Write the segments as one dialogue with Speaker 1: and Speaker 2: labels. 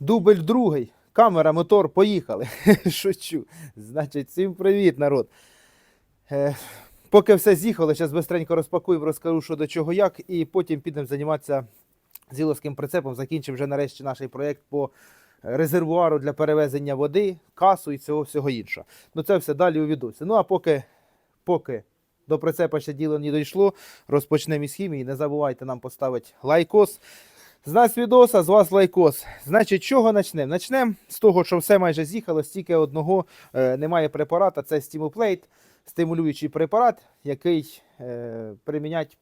Speaker 1: Дубль другий. Камера, мотор, поїхали. Шучу. Значить, всім привіт, народ. Е, поки все з'їхало, зараз быстренько розпакуємо, розкажу, що до чого як, і потім підемо займатися зіловським прицепом. Закінчимо вже нарешті наш проєкт по резервуару для перевезення води, касу і цього всього іншого. Ну це все далі у відосі. Ну а поки, поки до прицепа ще діло не дійшло, розпочнемо із хімії. Не забувайте нам поставити лайкос. З нас відоса, з вас лайкос. Значить, чого почнемо? Почнемо з того, що все майже з'їхало, стільки одного е, немає препарата. Це Stimulate, стимулюючий препарат, який е, примінять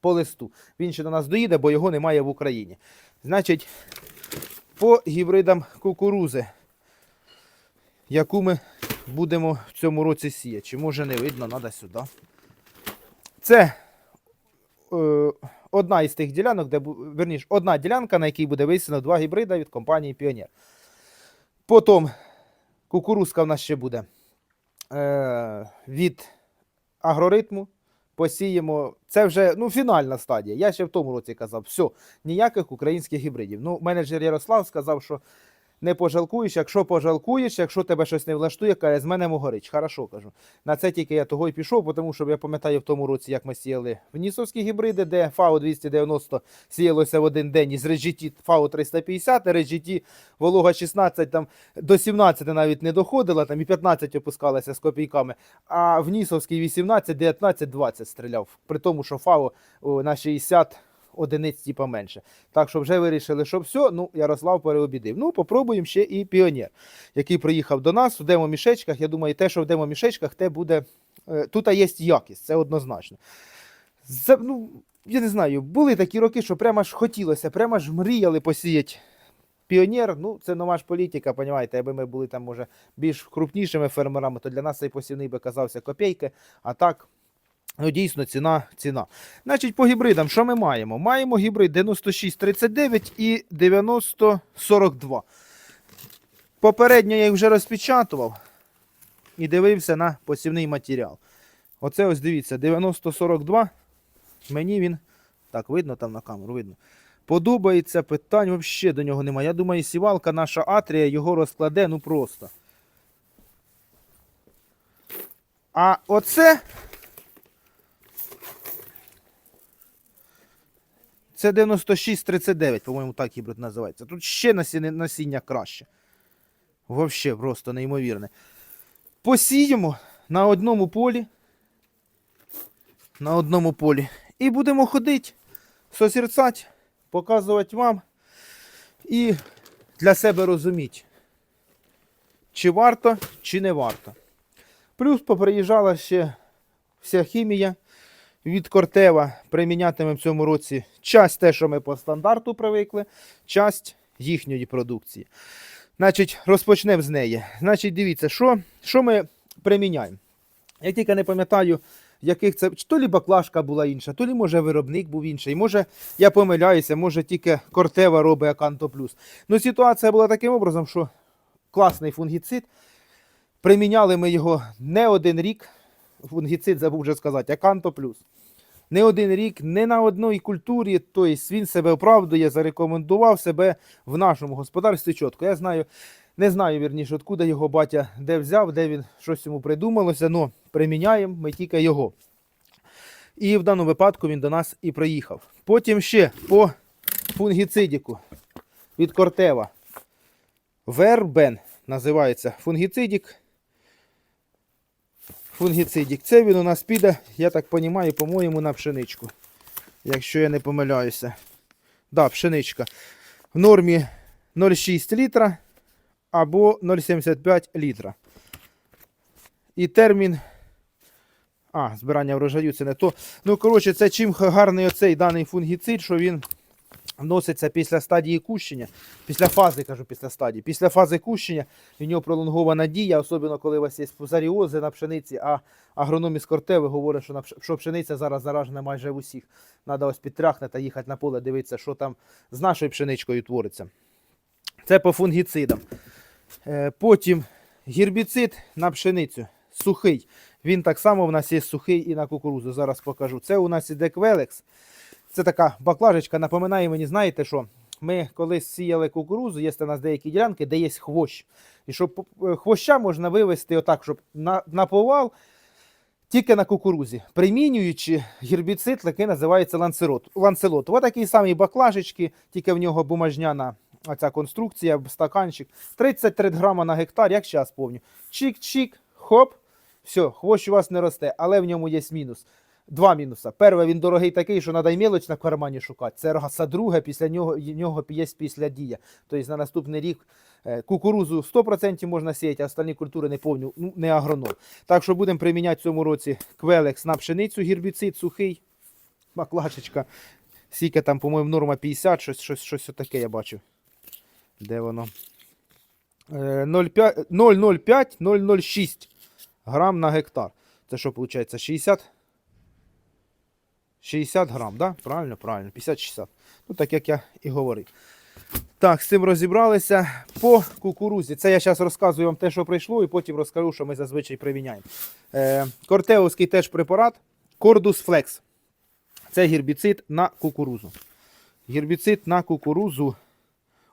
Speaker 1: по листу. Він ще до нас доїде, бо його немає в Україні. Значить, по гібридам кукурузи, яку ми будемо в цьому році сіяти. Чи може не видно, треба сюди. Це е, одна із тих ділянок, де верніш, одна ділянка, на якій буде висіно два гібрида від компанії Піонер. Потім кукурузка в нас ще буде е, від агроритму. Посіємо. Це вже ну, фінальна стадія. Я ще в тому році казав, все, ніяких українських гібридів. Ну, менеджер Ярослав сказав, що не пожалкуєш, якщо пожалкуєш, якщо тебе щось не влаштує, каже, з мене могорич. Хорошо кажу. На це тільки я того й пішов, тому що я пам'ятаю в тому році, як ми сіяли внісовські гібриди, де ФАО 290 сіялося в один день із RGT ФАО 350, RGT волога 16 там до 17 навіть не доходила, там і 15 опускалася з копійками. А в Нісовській 18, 19, 20 стріляв. При тому, що ФАО о, на 60 одиниць типа менше. Так що вже вирішили, що все, ну Ярослав переобідив. Ну, попробуємо ще і піонер, який приїхав до нас у демо-мішечках. Я думаю, те, що в демо-мішечках, те буде. е, Тут є якість, це однозначно. За, ну, я не знаю, були такі роки, що прямо ж хотілося, прямо ж мріяли посіяти. Піонер, ну це нова ж політика, понімаєте, аби ми були там, може, більш крупнішими фермерами, то для нас цей посівний би казався копійки, а так, ну дійсно, ціна, ціна. Значить, по гібридам, що ми маємо? Маємо гібрид 9639 і 9042. Попередньо я їх вже розпечатував і дивився на посівний матеріал. Оце ось дивіться, 9042. Мені він. Так, видно там на камеру, видно. Подобається, питань взагалі до нього немає. Я думаю, сівалка наша Атрія його розкладе, ну просто. А оце. Це 9639, по-моєму, так гібрид називається. Тут ще насіння, насіння краще. Взагалі, просто неймовірне. Посіємо на одному полі. На одному полі. І будемо ходити, созерцати, показувати вам і для себе розуміти, чи варто, чи не варто. Плюс поприїжджала ще вся хімія від Кортева. Примінятиме в цьому році часть те, що ми по стандарту привикли, часть їхньої продукції. Значить, розпочнемо з неї. Значить, дивіться, що, що ми приміняємо. Я тільки не пам'ятаю, яких це. То лі баклажка була інша, то лі, може, виробник був інший. Може, я помиляюся, може тільки Кортева робить Аканто Плюс. Ну, ситуація була таким образом, що класний фунгіцид. Приміняли ми його не один рік. Фунгіцид забув вже сказати, Аканто Плюс. Не один рік, не на одній культурі, тобто він себе оправдує, зарекомендував себе в нашому господарстві чітко. Я знаю, не знаю, вірніше, откуда його батя де взяв, де він щось йому придумалося, але приміняємо ми тільки його. І в даному випадку він до нас і приїхав. Потім ще по фунгіцидіку від Кортева. Вербен називається фунгіцидік. Фунгіцидік. Це він у нас піде, я так розумію, по-моєму, на пшеничку. Якщо я не помиляюся. Да, пшеничка. В нормі 0,6 літра або 0,75 літра. І термін. А, збирання врожаю це не то. Ну, коротше, це чим гарний оцей даний фунгіцид, що він вноситься після стадії кущення, після фази, кажу, після стадії. Після фази кущення в нього пролонгована дія, особливо коли у вас є фузаріози на пшениці, а агроном із Кортеви говорить, що, на що пшениця зараз заражена майже в усіх. Треба ось підтряхнути та їхати на поле, дивитися, що там з нашою пшеничкою твориться. Це по фунгіцидам. Е, Потім гербіцид на пшеницю. Сухий. Він так само в нас є сухий і на кукурузу. Зараз покажу. Це у нас іде Квелекс. Це така баклажечка, напоминає мені, знаєте що? ми колись сіяли кукурузу, є у нас деякі ділянки, де є хвощ. І щоб е, хвоща можна вивести отак, щоб на, на повал тільки на кукурузі, примінюючи гербіцид, який називається ланцелот. ланцелот. Ось такі самі баклажечки, тільки в нього бумажняна оця конструкція, стаканчик. 33 грама на гектар, як зараз помню. Чик-чик, хоп, все, хвощ у вас не росте, але в ньому є мінус. Два мінуса. Перше, він дорогий такий, що треба й мілоч на кармані шукати. Це раз. А друге, після нього, нього є після дія. Тобто на наступний рік е, кукурузу 100% можна сіяти, а остальні культури не повню, ну, не агроном. Так що будемо приміняти в цьому році квелекс на пшеницю, гербіцид сухий, баклашечка. Скільки там, по-моєму, норма 50, щось, щось, щось таке я бачив. Де воно? Е, 0,5 0,05 006 грам на гектар. Це що виходить? 60? 60 грам, да? Правильно, правильно, 50-60. Ну, так як я і говорив. Так, з цим розібралися по кукурузі. Це я зараз розказую вам те, що прийшло, і потім розкажу, що ми зазвичай приміняємо. Е, Кортеовський теж препарат Cordus Flex. Це гербіцид на кукурузу. Гербіцид на кукурузу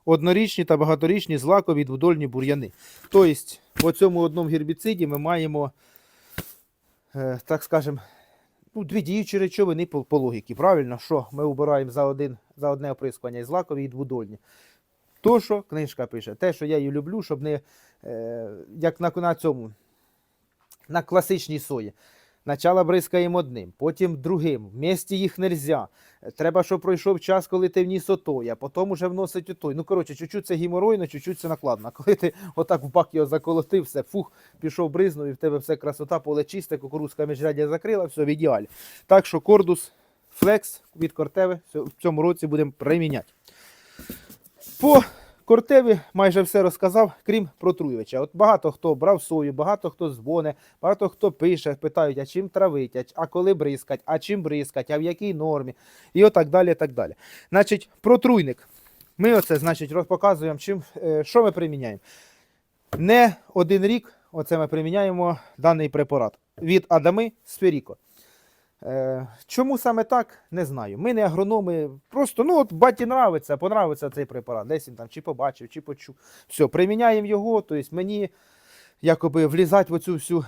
Speaker 1: однорічні та багаторічні злакові дводольні бур'яни. Тобто, по цьому одному гербіциді ми маємо, е, так скажемо, ну, дві діючі речовини по, по логіки. Правильно, що ми обираємо за, один, за одне оприскування і злакові і дводольні. То, що книжка пише, те, що я її люблю, щоб не е, як на, на цьому, на класичній сої. Начало бризкаємо одним, потім другим. Вместе їх нельзя. Треба, щоб пройшов час, коли ти вніс отой, а потім уже вносить отой. Ну, коротше, чуть-чуть це геморойно, чуть-чуть це накладно. Коли ти отак в бак його заколотив, все, фух, пішов бризнув, і в тебе все красота, поле чисте, кукурузка міжрядя закрила, все в ідеалі. Так що кордус флекс від кортеви в цьому році будемо приміняти. По Кортеві майже все розказав, крім протруювача. От багато хто брав сою, багато хто дзвоне, багато хто пише, питають, а чим травить, а, коли бризкать, а чим бризкать, а в якій нормі, і отак далі. так далі. Значить, протруйник. Ми оце, значить, показуємо, чим, е, що ми приміняємо. Не один рік оце ми приміняємо даний препарат від Адами Сферіко. Е, чому саме так, не знаю. Ми не агрономи. Просто ну от баті нравиться, понравиться цей препарат. Десь він там чи побачив, чи почув. Все, приміняємо його. Тобто мені якоби влізати в оцю всю.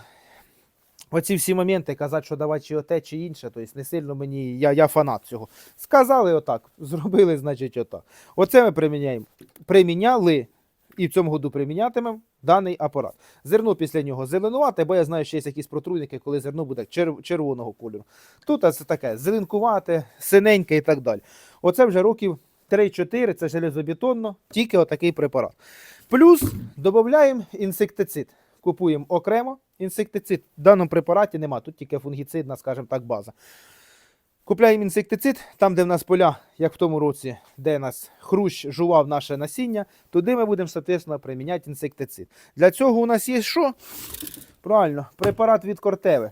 Speaker 1: Оці всі моменти казати, що давати чи оте, чи інше, тобто не сильно мені, я, я фанат цього. Сказали отак, зробили, значить, отак. Оце ми приміняємо. Приміняли і в цьому году примінятимемо даний апарат. Зерно після нього зеленувате, бо я знаю, що є якісь протруйники, коли зерно буде червоного кольору. Тут це таке зеленкувате, синеньке і так далі. Оце вже років 3-4, це железобетонно, тільки отакий препарат. Плюс додаємо інсектицид. Купуємо окремо інсектицид. В даному препараті нема, тут тільки фунгіцидна, скажімо так, база. Купляємо інсектицид, там, де в нас поля, як в тому році, де нас хрущ жував наше насіння, туди ми будемо, соответственно, приміняти інсектицид. Для цього у нас є що? Правильно, препарат від кортеви,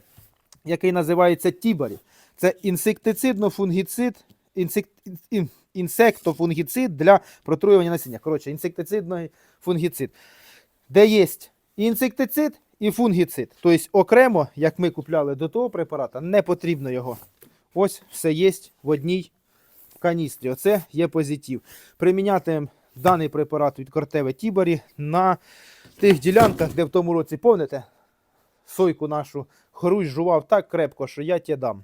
Speaker 1: який називається Тібарі. Це інсектицидно-фунгіцид, інсек... ін- інсектофунгіцид для протруювання насіння. Коротше, інсектицидний фунгіцид. Де є інсектицид, і фунгіцид. Тобто окремо, як ми купляли до того препарата, не потрібно його. Ось все є в одній каністрі. Оце є позитив. Приміняти даний препарат від Кортеви Тібарі на тих ділянках, де в тому році, помните, сойку нашу хрущ жував так крепко, що я тебе дам.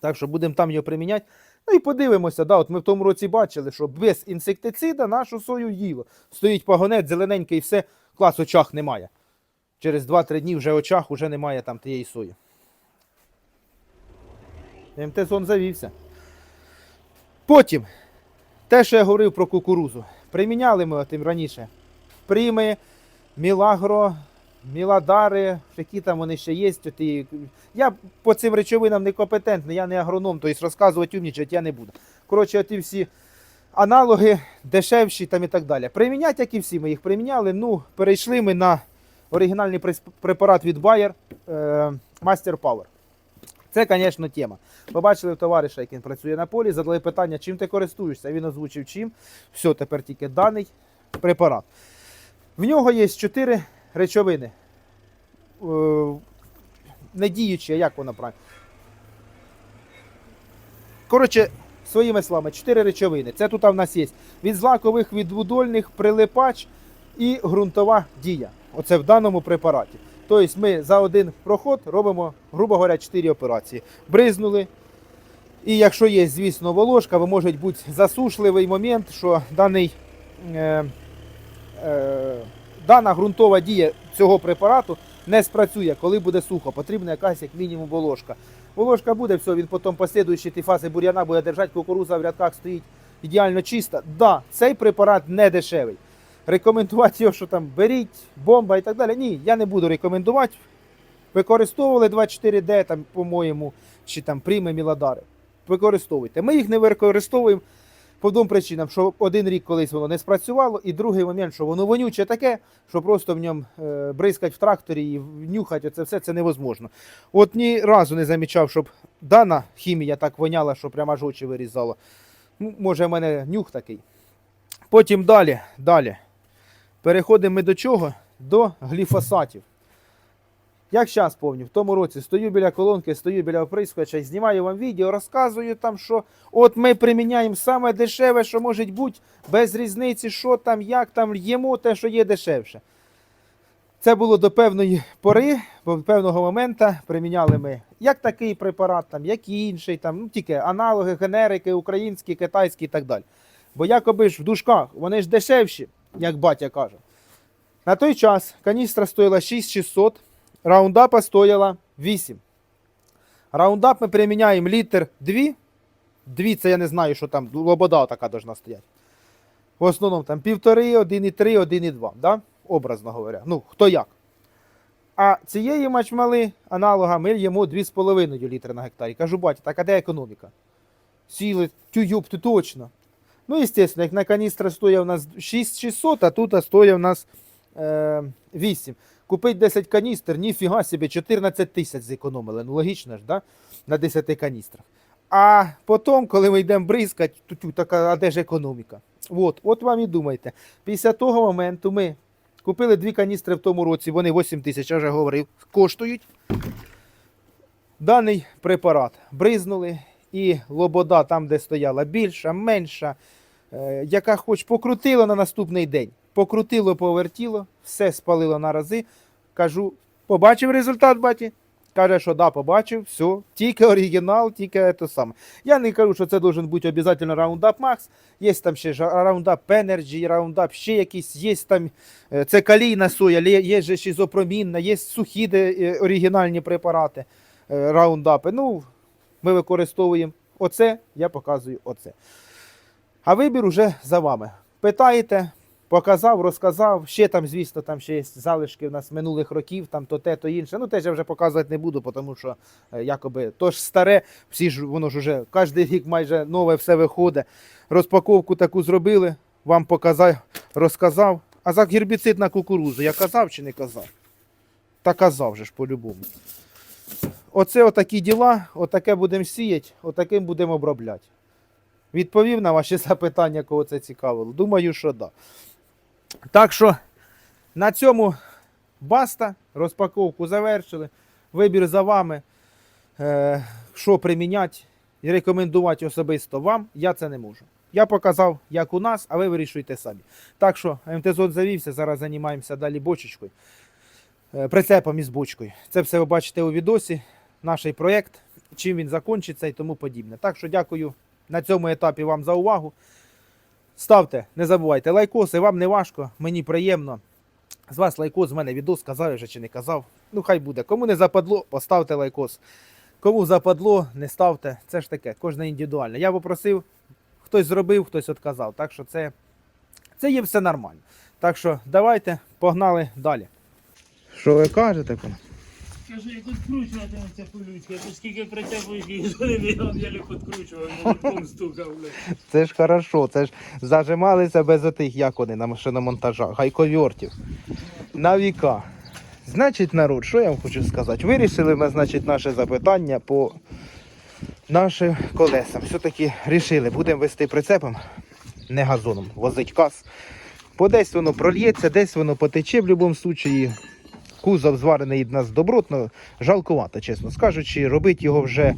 Speaker 1: Так що будемо там його приміняти. Ну і подивимося, да, от ми в тому році бачили, що без інсектицида нашу сою їло. Стоїть пагонець, зелененький і все, клас очах немає. Через 2-3 дні вже очах вже немає там тієї сої. МТ-зон завівся. Потім, те, що я говорив про кукурузу. Приміняли ми тим раніше. Прими, Мілагро, Міладари, які там вони ще є. Я по цим речовинам не компетентний, я не агроном, тобто розказувати умнічати я не буду. Коротше, ті всі аналоги дешевші там і так далі. Приміняти, як і всі, ми їх приміняли. Ну, перейшли ми на оригінальний препарат від Bayer е, Master Power. Це, звісно, тема. Побачили в товариша, як він працює на полі, задали питання, чим ти користуєшся. Він озвучив чим. Все, тепер тільки даний препарат. В нього є чотири речовини. Е, не діючі, а як вона правильно? Коротше, своїми словами, чотири речовини. Це тут в нас є від злакових, відвудольних, прилипач і ґрунтова дія. Оце в даному препараті. Тобто ми за один проход робимо, грубо говоря, 4 операції. Бризнули. І якщо є, звісно, волошка, бо може бути засушливий момент, що даний, е, е, дана ґрунтова дія цього препарату не спрацює, коли буде сухо. Потрібна якась як мінімум волошка. Волошка буде, все, він потім послідуючі ті фази бур'яна буде держати, кукуруза в рядках стоїть ідеально чиста. Да, цей препарат не дешевий. Рекомендувати його, що там беріть, бомба і так далі. Ні, я не буду рекомендувати. Використовували 24D, там, по-моєму, чи там прийми міладари. Використовуйте. Ми їх не використовуємо по двом причинам, що один рік колись воно не спрацювало, і другий момент, що воно вонюче таке, що просто в ньому е, бризкать в тракторі і нюхати оце все це невозможно. От ні разу не замічав, щоб дана хімія так воняла, що прямо аж очі вирізала. Може, в мене нюх такий. Потім далі, далі. Переходимо ми до чого? До гліфосатів. Як зараз помню, в тому році стою біля колонки, стою біля оприскувача, знімаю вам відео, розказую там, що от ми приміняємо саме дешеве, що може бути, без різниці, що там, як там, їмо те, що є дешевше. Це було до певної пори, до певного моменту приміняли ми як такий препарат, там, як і інший, там, ну, тільки аналоги, генерики, українські, китайські і так далі. Бо якоби ж в дужках, вони ж дешевші, як батя каже. На той час каністра стоїла 6600, раундапа стояла 8. Раундап ми приміняємо літр 2. 2 це я не знаю, що там, лобода така должна стояти. В основному там 1,5, 1,3, 1,2, да? образно говоря. Ну, хто як. А цієї мачмали аналога ми їмо 2,5 літри на гектарі. Кажу, батя, так а де економіка? Сіли, тююб, ти точно. Ну, звісно, як на каністра стоїть у нас 6600, а тут стоїть у нас е, 8. Купить 10 каністр, ніфіга собі, 14 тисяч зекономили. Ну, логічно ж, да? на 10 каністрах. А потім, коли ми йдемо бризкати, тю, така, а де ж економіка? От, от вам і думайте. Після того моменту ми купили дві каністри в тому році, вони 8 тисяч, я вже говорив, коштують. Даний препарат бризнули, і лобода там, де стояла більша, менша, яка хоч покрутила на наступний день. Покрутило, повертіло, все спалило на рази. Кажу, побачив результат, баті? Каже, що да, побачив, все, тільки оригінал, тільки те саме. Я не кажу, що це должен бути обов'язково Roundup Max. Є там ще Roundup Energy, Roundup ще якісь, є там е, це калійна соя, є же шизопромінна, є сухі де, е, оригінальні препарати е, раундапи. Ну, ми використовуємо оце, я показую оце. А вибір уже за вами. Питаєте, показав, розказав. Ще там, звісно, там ще є залишки в нас минулих років, там то те, то інше. Ну, теж я вже показувати не буду, тому що е, якоби то ж старе, всі ж воно ж уже кожен рік майже нове все виходить. Розпаковку таку зробили, вам показав, розказав. А за гербіцид на кукурузу я казав чи не казав? Та казав же ж по-любому. Оце отакі діла, отаке будемо сіяти, отаким будемо обробляти. Відповів на ваші запитання, кого це цікавило. Думаю, що. Да. Так що на цьому баста. Розпаковку завершили. Вибір за вами. Е, що приміняти і рекомендувати особисто вам, я це не можу. Я показав, як у нас, а ви вирішуйте самі. Так що МТЗОД завівся, зараз займаємося далі бочечкою, е, прицепом із бочкою. Це все ви бачите у відосі, наш проєкт, чим він закінчиться і тому подібне. Так що дякую на цьому етапі вам за увагу. Ставте, не забувайте лайкоси, вам не важко, мені приємно. З вас лайкос, з мене відос, казав я вже чи не казав. Ну хай буде. Кому не западло, поставте лайкос. Кому западло, не ставте. Це ж таке, кожне індивідуальне. Я попросив, хтось зробив, хтось відказав. Так що це, це є все нормально. Так що давайте, погнали далі. Що ви кажете?
Speaker 2: Кажу, як відкручувати ця колючка, то скільки притягуєш до я еле підкручував, молотком стукав. бля.
Speaker 1: Це ж хорошо, це ж зажималися без отих, як вони на машиномонтажах, гайковертів. На віка. Значить, народ, що я вам хочу сказати? Вирішили ми, значить, наше запитання по нашим колесам. Все-таки рішили, будемо вести прицепом, не газоном, возить каз. Бо десь воно прольється, десь воно потече в будь-якому випадку. Кузов зварений від нас добротно, жалкувато, чесно скажучи, робити його вже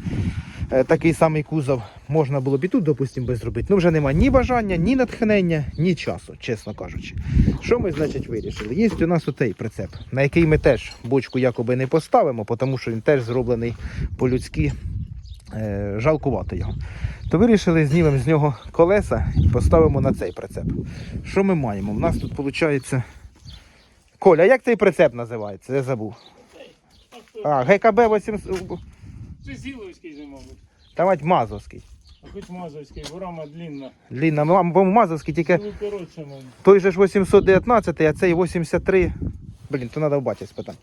Speaker 1: е, такий самий кузов можна було б і тут, допустимо, би зробити. Ну вже немає ні бажання, ні натхнення, ні часу, чесно кажучи. Що ми, значить, вирішили? Є у нас отей прицеп, на який ми теж бочку якоби не поставимо, тому що він теж зроблений по-людськи. Е, жалкувати його. То вирішили, знімемо з нього колеса і поставимо на цей прицеп. Що ми маємо? У нас тут виходить. Коля, як цей прицеп називається? Я забув. А, ГКБ 800.
Speaker 2: Це Зіловський же, мабуть.
Speaker 1: Та мать Мазовський.
Speaker 2: А хоч Мазовський, бо рама.
Speaker 1: Длінна, ну, по-моєму, Мазовський тільки
Speaker 2: Ну, коротше, мабуть.
Speaker 1: той же ж 819, а цей 83. Блін, то треба в баті спитати.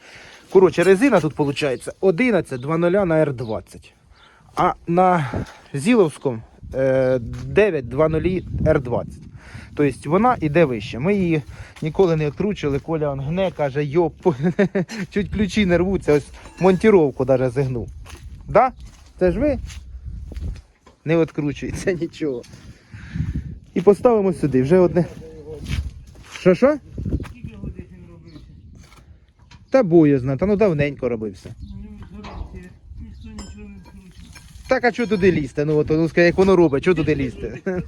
Speaker 1: Коротше, резина тут виходить 11 на R20. А на Зіловському е, 9 2.0 R20. Тобто вона йде вище. Ми її ніколи не відкручували. Коля он гне, каже, йоп, чуть ключі не рвуться, ось монтіровку навіть зігнув. Да? Це ж ви? Не відкручується нічого. І поставимо сюди. Вже одне. Що що? Та боязно, та ну давненько робився. Так, а чого туди лізти? Ну от ну, як воно робить, чого туди лізти?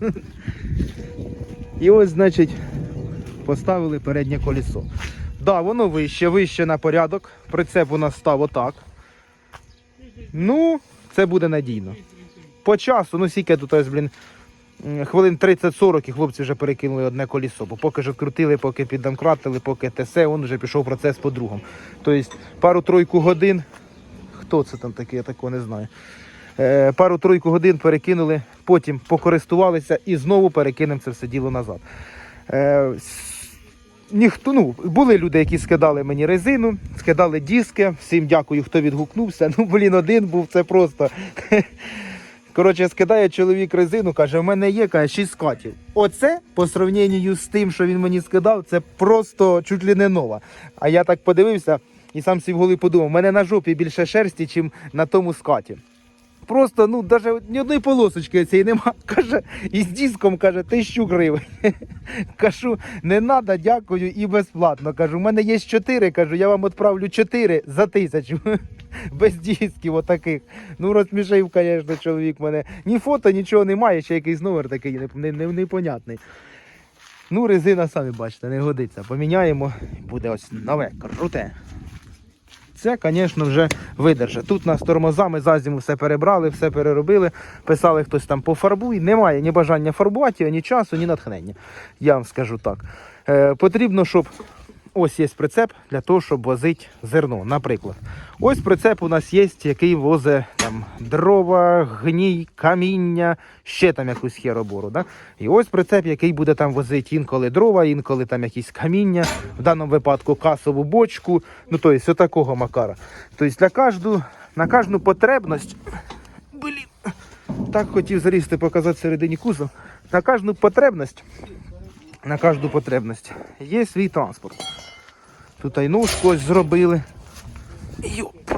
Speaker 1: І ось, значить, поставили переднє колесо. Да, воно вище, вище на порядок. Прицеп у нас став отак. Ну, це буде надійно. По часу, ну скільки тут ось, блін, хвилин 30-40 і хлопці вже перекинули одне колесо. Бо поки ж відкрутили, поки піддомкратили, поки ТС, він вже пішов процес по другому. Тобто пару-тройку годин. Хто це там такий, я такого не знаю. Е, пару-тройку годин перекинули, потім покористувалися і знову перекинемо це все діло назад. Е, Ніхто, ну, були люди, які скидали мені резину, скидали диски. Всім дякую, хто відгукнувся. Ну, блін, один був, це просто. Коротше, скидає чоловік резину, каже, в мене є каже, 6 скатів. Оце по сравненню з тим, що він мені скидав, це просто чуть ли не нова. А я так подивився і сам собі в подумав, в мене на жопі більше шерсті, ніж на тому скаті. Просто, ну, навіть ні одної полосочки цієї нема. Каже, і з диском каже, тисячу гривень. Кажу, не треба, дякую і безплатно. Кажу, у мене є чотири, кажу, я вам відправлю чотири за тисячу. Без дисків отаких. Ну, розсмішив, звісно, чоловік мене. Ні фото, нічого немає, ще якийсь номер такий не- не- не- непонятний. Ну, резина, самі бачите, не годиться. Поміняємо, буде ось нове, круте. Це, звісно, вже видержа. Тут нас тормозами за зиму все перебрали, все переробили. Писали хтось там пофарбуй. Немає ні бажання фарбувати, ні часу, ні натхнення. Я вам скажу так. Е, потрібно, щоб ось є прицеп для того, щоб возити зерно. Наприклад, ось прицеп у нас є, який возить там дрова, гній, каміння, ще там якусь херобору. Да? І ось прицеп, який буде там возити інколи дрова, інколи там якісь каміння, в даному випадку касову бочку. Ну, тобто, такого макара. Тобто для кожну, на кожну потребність. Блін, так хотів залізти, показати всередині кузов. На кожну потребність, на кожну потребність є свій транспорт. Тут ай ножку ось зробили. Йоп.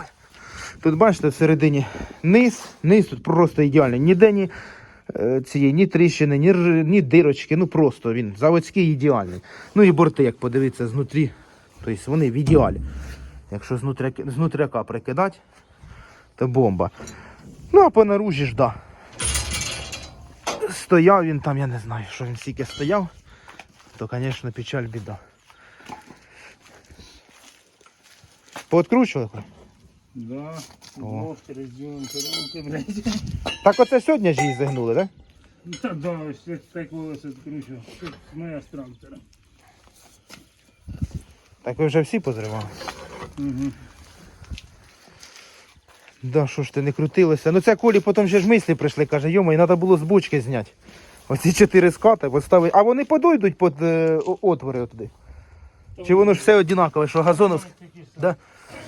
Speaker 1: Тут бачите, всередині низ, низ тут просто ідеальний. Ніде ні е, цієї, ні тріщини, ні, ні дирочки, ну просто він заводський ідеальний. Ну і борти, як подивитися знутрі, тобто вони в ідеалі. Якщо знутря, знутряка прикидати, то бомба. Ну а по наружі ж, да. Стояв він там, я не знаю, що він стільки стояв, то, звісно, печаль біда. Пооткручували?
Speaker 2: Да.
Speaker 1: О.
Speaker 2: Лофти, розділимо переулки, блядь.
Speaker 1: Так оце сьогодні ж її загнули, так?
Speaker 2: Ну, Та да, ось так волосся відкручував. Тут моя з трактора.
Speaker 1: Так ви вже всі позривали?
Speaker 2: Угу.
Speaker 1: Да, що ж ти не крутилося. Ну це Колі потім ще ж мислі прийшли, каже, йома, і треба було з бочки зняти. Оці чотири скати поставити. А вони подойдуть під е, о- отвори туди. Чи воно ж все однакове, що газоновське? Да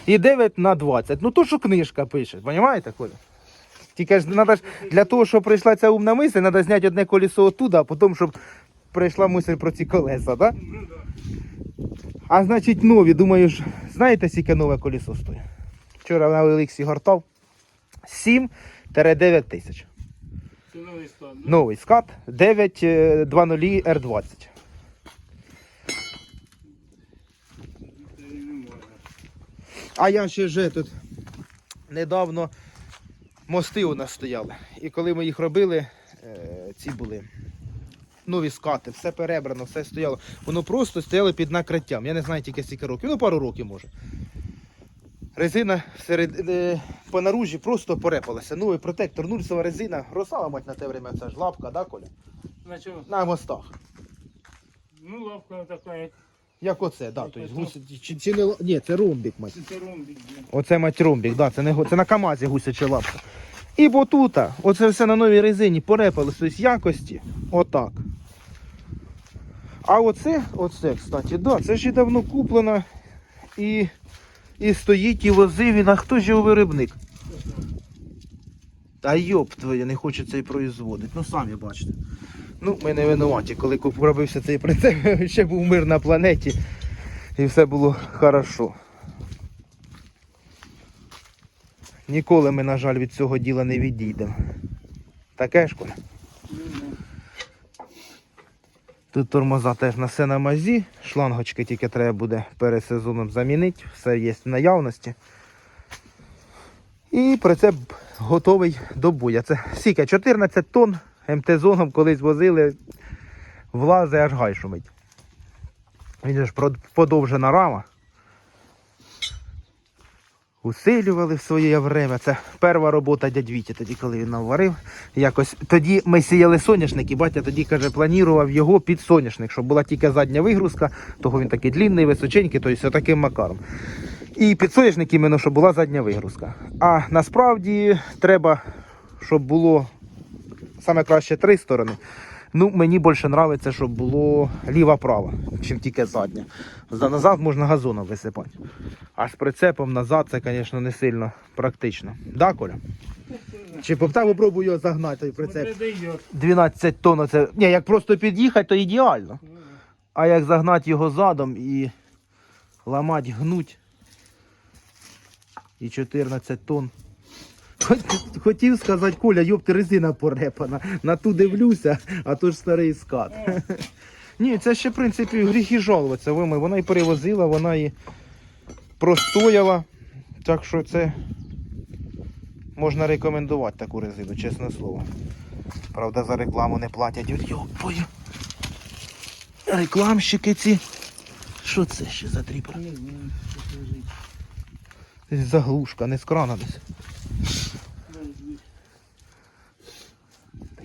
Speaker 1: і 9 на 20. Ну то що книжка пише, розумієте, Коля? Тільки ж треба ж для того, щоб прийшла ця умна мисль, треба зняти одне колесо оттуда, а потім, щоб прийшла мисль про ці колеса,
Speaker 2: да?
Speaker 1: А значить нові, думаю, ж, знаєте, скільки нове колесо стоїть? Вчора на Олексі гортав 7-9 тисяч.
Speaker 2: Новий
Speaker 1: скат 920
Speaker 2: r 20
Speaker 1: А я ще вже тут недавно мости у нас стояли. І коли ми їх робили, е, ці були нові скати, все перебрано, все стояло. Воно просто стояло під накриттям. Я не знаю тільки скільки років, ну пару років може. Резина серед, е, по наружі просто порепалася. Новий протектор, нульсова резина. Росала мать на те время, це ж лапка, да, Коля?
Speaker 2: На чого?
Speaker 1: На мостах.
Speaker 2: Ну, лавка така, як
Speaker 1: Як оце, да.
Speaker 2: Як
Speaker 1: Тобто, гуся, чи, чи не, л- ні, це ромбік, мать.
Speaker 2: це ромбік. блін.
Speaker 1: Оце мать ромбік, да, це, не, го- це на Камазі гусяча лапка. І бо тут, оце все на новій резині порепалось, тобто якості, отак. А оце, оце, кстати, да, це ж і давно куплено і, і стоїть, і возив він, а хто ж його виробник? Та йоп твоє, не хоче цей производити. Ну самі бачите. Ну, ми не винуваті, коли робився цей прицеп, ще був мир на планеті і все було хорошо. Ніколи ми, на жаль, від цього діла не відійдемо. Таке ж Коля? Тут тормоза теж на все на мазі, шлангочки тільки треба буде перед сезоном замінити, все є в наявності. І прицеп готовий до боя. Це скільки? 14 тонн МТ-зоном колись возили, влазе аж гай шумить. Він ж подовжена рама. Усилювали в своє время. Це перша робота дядь Віті, тоді, коли він нам варив. Якось тоді ми сіяли соняшник, і батя тоді каже, планував його під соняшник, щоб була тільки задня вигрузка, того він такий длінний, височенький, тобто таким макаром. І під соняшник іменно, щоб була задня вигрузка. А насправді треба, щоб було саме краще три сторони. Ну, мені більше подобається, щоб було ліва-права, чим тільки задня. За назад можна газоном висипати. А з прицепом назад це, звісно, не сильно практично. Да, Коля? Чи попта попробую його загнати, той прицеп.
Speaker 2: Смотри, де йо.
Speaker 1: 12 тонн це. Ні, як просто під'їхати, то ідеально. А як загнати його задом і ламати, гнуть. І 14 тонн. Хот- Хотів сказати, Коля, йоп, ти резина порепана. На ту дивлюся, а то ж старий скат. Ні, це ще, в принципі, гріх і жалуватися. Вона і перевозила, вона і простояла. Так що це можна рекомендувати таку резину, чесне слово. Правда, за рекламу не платять. От Йопою. Рекламщики ці. Що це ще за тріпер?
Speaker 2: Не знаю, що лежить.
Speaker 1: Десь Заглушка, не з крана десь.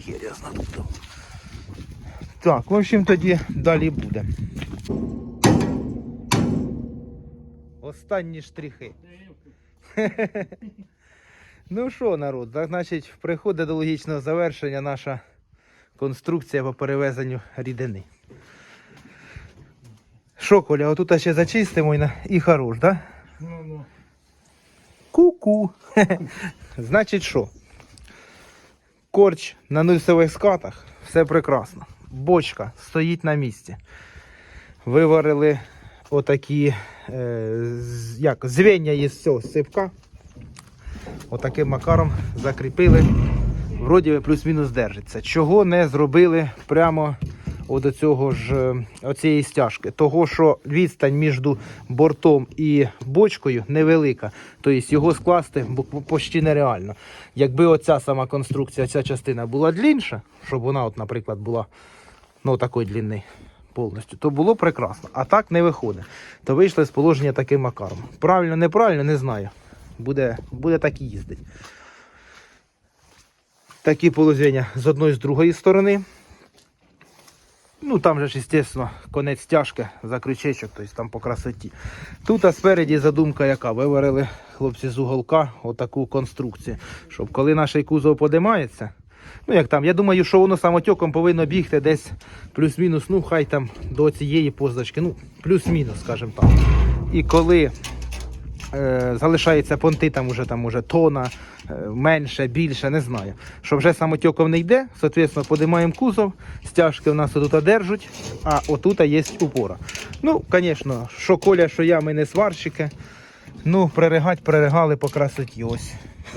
Speaker 1: Хер я тут. Так, в общем, тоді далі буде. Останні штрихи. Ну що, народ, так, значить, приходить до логічного завершення наша конструкція по перевезенню рідини. Що, Коля, отут ще зачистимо і, на... і хорош, так? Да?
Speaker 2: Ну, ну.
Speaker 1: Ку-ку. Значить що? Корч на нульсових скатах, все прекрасно. Бочка стоїть на місці. Виварили отакі е, як, звенья із цього сипка. Отаким макаром закріпили. Вроді плюс-мінус держиться. Чого не зробили прямо от до цього ж е, оцієї стяжки? Того, що відстань між бортом і бочкою невелика. Тобто його скласти почти нереально. Якби оця сама конструкція, ця частина була длінша, щоб вона, от, наприклад, була ну, такої длини повністю, то було прекрасно. А так не виходить. То вийшли з положення таким макаром. Правильно, неправильно, не знаю. Буде, буде так і їздити. Такі положення з одної з другої сторони. Ну там же ж, звісно, конець стяжки за крючечок, тобто там по красоті. Тут а спереді задумка яка? Виварили хлопці з уголка отаку конструкцію, щоб коли наш кузов подимається, ну як там, я думаю, що воно самотьоком повинно бігти десь плюс-мінус, ну хай там до цієї позначки, ну плюс-мінус, скажімо так. І коли залишається понти, там уже там уже тона, е, менше, більше, не знаю. Що вже самотьоком не йде, соответственно, подимаємо кузов, стяжки у нас тут держать, а отут є упора. Ну, звісно, що Коля, що я, ми не сварщики. Ну, приригать, приригали по красоті. Ось.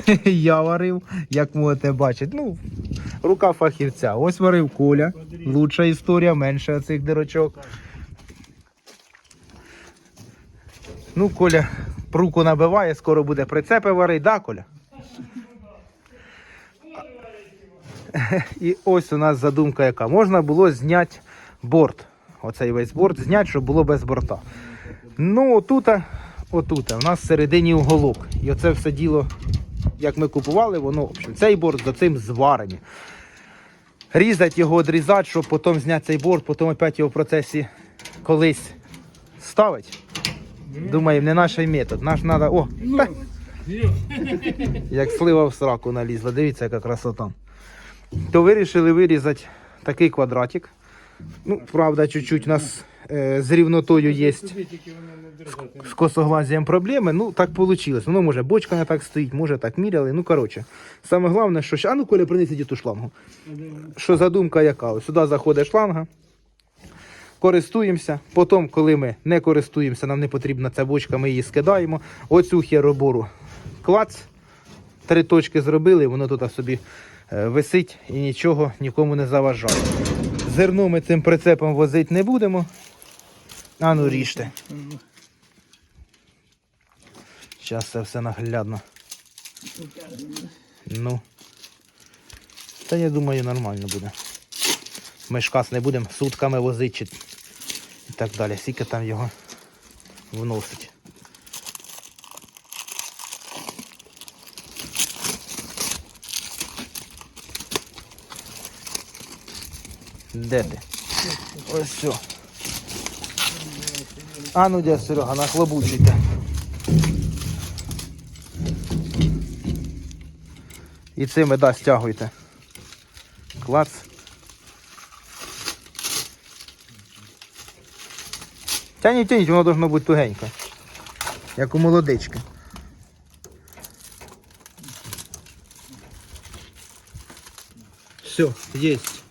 Speaker 1: Я варив, як можете бачити. Ну, рука фахівця. Ось варив Коля. Лучша історія, менше оцих дирочок. Ну, Коля руку набиває, скоро буде прицепи варить, да, Коля? І ось у нас задумка яка. Можна було зняти борт. Оцей весь борт зняти, щоб було без борта. Ну, отута, отута, у нас всередині уголок. І оце все діло, як ми купували, воно, в общем, цей борт за цим зварені. Різати його, відрізати, щоб потім зняти цей борт, потім опять його в процесі колись ставити. Думаємо, не наш метод. Наш треба. О, та, як слива в сраку налізла. Дивіться, яка красота. То вирішили вирізати такий квадратик. Ну, правда, чуть-чуть у нас е, з рівнотою є
Speaker 2: держати.
Speaker 1: з косоглазієм проблеми. Ну, так вийшло. Воно може бочка не так стоїть, може так міряли. Ну, коротше. Саме головне, що. А ну, Коля, принеси ту шлангу. Що задумка яка? Ось Сюди заходить шланга. Користуємося. Потім, коли ми не користуємося, нам не потрібна ця бочка, ми її скидаємо. Оцю херобору клац. Три точки зробили, воно тут собі е, висить і нічого нікому не заважає. Зерно ми цим прицепом возити не будемо. А ну ріжте. Зараз це все наглядно. Ну. Та я думаю, нормально буде. Ми ж кас не будемо сутками возити так далі. Скільки там його вносить. Де ти? Ось все. А ну де Серега, нахлобучуйте. І цими да, стягуйте. Клац. Тяніть, тяніть, воно должно бути тугенько. Як у молодички. Все, есть.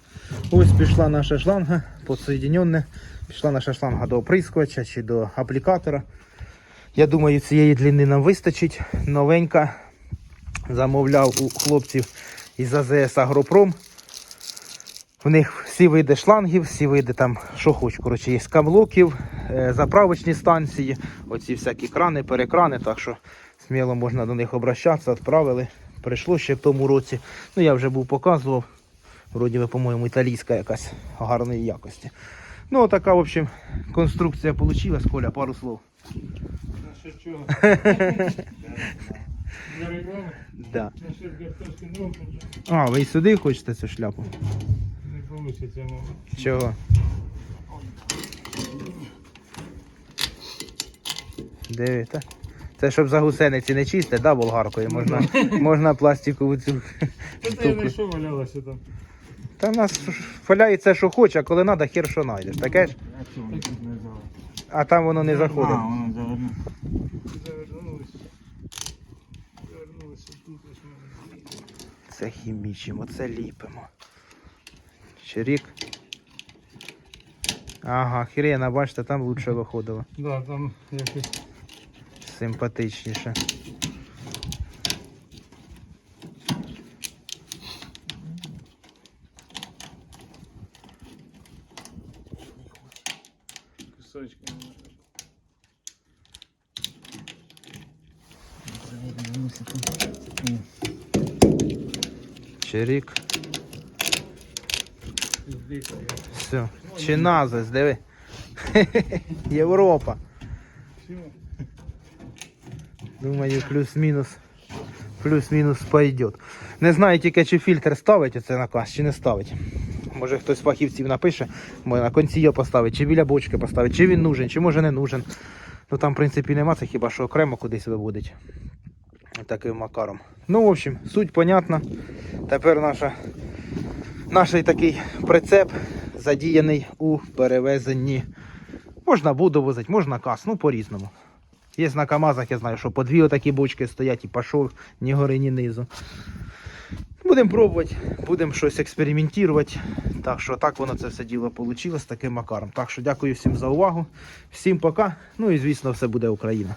Speaker 1: Ось пішла наша шланга, підсоєднена. Пішла наша шланга до оприскувача чи до аплікатора. Я думаю, цієї длини нам вистачить. Новенька. Замовляв у хлопців із АЗС Агропром. В них всі види шлангів, всі види там, що хоч, коротше, є камлоків, е, заправочні станції, оці всякі крани, перекрани, так що сміло можна до них обращатися, відправили. Прийшло ще в тому році. Ну я вже був показував. Вроді би, по-моєму, італійська якась гарної якості. Ну, така, в общем, конструкція вийшла. Коля, пару слов.
Speaker 2: Що чого? Для реклами?
Speaker 1: Да.
Speaker 2: Вже
Speaker 1: А, ви і сюди хочете цю шляпу?
Speaker 2: Вийде, мабуть.
Speaker 1: Чого? Дивіться. Це щоб за гусениці не чисте, да, болгаркою. Можна, можна пластикову цю штуку.
Speaker 2: не що валялося там?
Speaker 1: Та в нас валяється, що хоче, а коли треба, хер що знайдеш. Таке ж,
Speaker 3: А
Speaker 1: там воно не заходить.
Speaker 3: А, воно завернуло.
Speaker 2: Завернулося. Завернулося тут ось.
Speaker 1: Це хімічимо, це ліпимо. Чирік. Ага, хрена, бачите, там лучше виходило.
Speaker 2: Да, там якось
Speaker 1: Симпатичніше.
Speaker 2: кусочки.
Speaker 3: Завернулося
Speaker 1: Все. Чи назис, диви. Європа. Думаю, плюс-мінус. Плюс-мінус пойдет. Не знаю тільки, чи фільтр ставить оце на кас, чи не ставить. Може хтось з фахівців напише, може на конці його поставить, чи біля бочки поставить, чи він нужен, чи може не нужен. Ну там, в принципі, нема, це хіба що окремо кудись виводить. Таким макаром. Ну, в общем, суть понятна. Тепер наша, наш такий прицеп задіяний у перевезенні. Можна буду возити, можна кас, ну по-різному. Є на КАМАЗах, я знаю, що по дві отакі бочки стоять і пішов ні гори, ні низу. Будемо пробувати, будемо щось експериментувати. Так що так воно це все діло вийшло з таким макаром. Так що дякую всім за увагу. Всім пока. Ну і звісно, все буде Україна.